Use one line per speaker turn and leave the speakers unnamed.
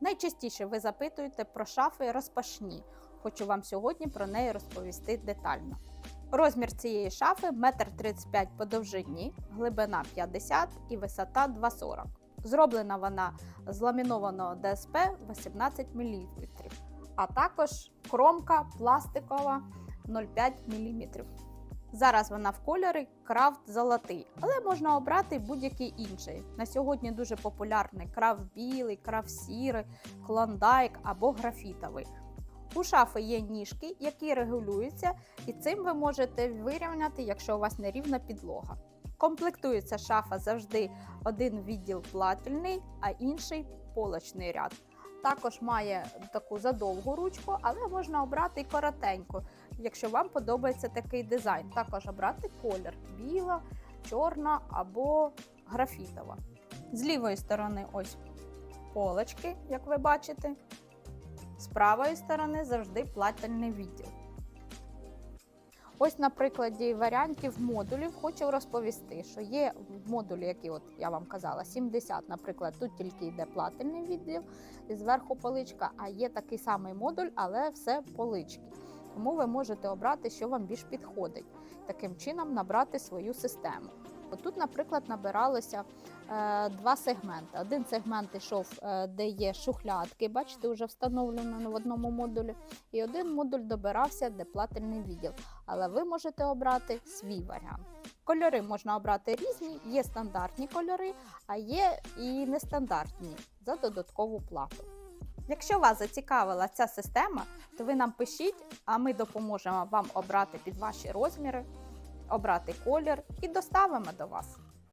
Найчастіше ви запитуєте про шафи розпашні. Хочу вам сьогодні про неї розповісти детально. Розмір цієї шафи 1,35 м по довжині, глибина 50 і висота 2,40 Зроблена вона з ламінованого ДСП 18 мм, а також кромка пластикова 0,5 мм. Зараз вона в кольорі крафт золотий, але можна обрати будь-який інший. На сьогодні дуже популярний крафт білий, крафт сірий, клондайк або графітовий. У шафи є ніжки, які регулюються, і цим ви можете вирівняти, якщо у вас нерівна підлога. Комплектується шафа завжди один відділ плательний, а інший полочний ряд. Також має таку задовгу ручку, але можна обрати і коротеньку, якщо вам подобається такий дизайн. Також обрати колір біла, чорна або графітова. З лівої сторони ось полочки, як ви бачите. З правої сторони завжди плательний відділ. Ось на прикладі варіантів модулів хочу розповісти, що є модулі, які от я вам казала, 70, наприклад, тут тільки йде плательний відділ і зверху поличка, а є такий самий модуль, але все полички. Тому ви можете обрати, що вам більш підходить, таким чином набрати свою систему. Тут, наприклад, набиралося е, два сегменти. Один сегмент йшов, е, де є шухлядки, бачите, вже встановлено в одному модулі. І один модуль добирався, де плательний відділ. Але ви можете обрати свій варіант. Кольори можна обрати різні, є стандартні кольори, а є і нестандартні за додаткову плату. Якщо вас зацікавила ця система, то ви нам пишіть, а ми допоможемо вам обрати під ваші розміри, обрати колір і доставимо до вас.